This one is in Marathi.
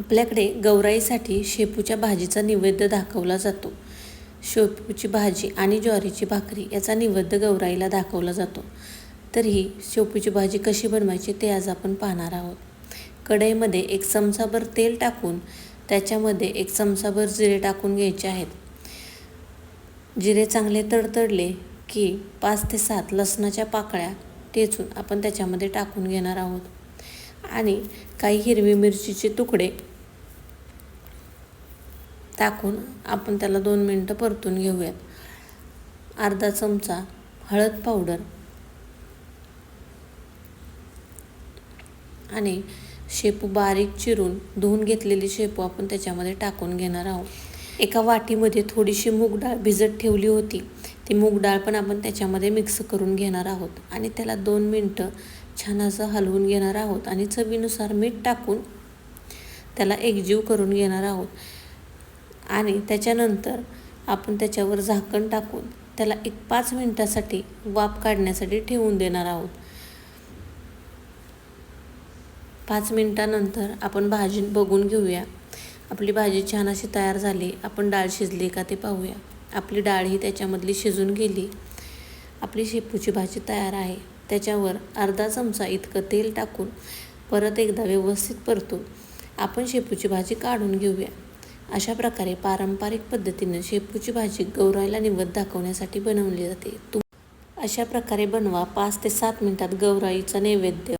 आपल्याकडे गौराईसाठी शेपूच्या भाजीचा नैवेद्य दाखवला जातो. शेपूची भाजी आणि ज्वारीची भाकरी याचा नैवेद्य गौराईला दाखवला जातो. तर ही शेपूची भाजी कशी बनवायची ते आज आपण पाहणार आहोत. कढईमध्ये एक चमचाभर तेल टाकून त्याच्यामध्ये एक चमचाभर जिरे टाकून घ्यायचे आहेत. जिरे चांगले तडतडले की पाच ते सात लसणाच्या पाकळ्या टेचून आपण त्याच्यामध्ये टाकून घेणार आहोत. आणि काही हिरवी मिरचीचे तुकडे टाकून आपण त्याला दोन मिनटं परतून घेऊयात. अर्धा चमचा हळद पावडर आणि शेपू बारीक चिरून धुवून घेतलेली शेपू आपण त्याच्यामध्ये टाकून घेणार आहोत. एका वाटीमध्ये थोडीशी मूग डाळ भिजत ठेवली होती. ती मूग डाळ पण आपण त्याच्यामध्ये मिक्स करून घेणार आहोत आणि त्याला दोन मिनटं छान असं हलवून घेणार आहोत आणि चवीनुसार मीठ टाकून त्याला एकजीव करून घेणार आहोत. आणि त्याच्यानंतर आपण त्याच्यावर झाकण टाकून त्याला एक पाच मिनटासाठी वाफ काढण्यासाठी ठेवून देणार आहोत. पाच मिनटानंतर आपण भाजी बघून घेऊया. आपली भाजी छान अशी तयार झाली. आपण डाळ शिजली का ते पाहूया. आपली डाळ ही त्याच्यामधली शिजून गेली. आपली शेपूची भाजी तयार आहे. त्याच्यावर अर्धा चमचा इतकं तेल टाकून परत एकदा व्यवस्थित परतून आपण शेपूची भाजी काढून घेऊया. अशा प्रकारे पारंपरिक पद्धतीनं शेपूची भाजी गौराईला निवत दाखवण्यासाठी बनवली जाते. तुम अशा प्रकारे बनवा पाच ते सात मिनिटात गौराईचा नैवेद्य.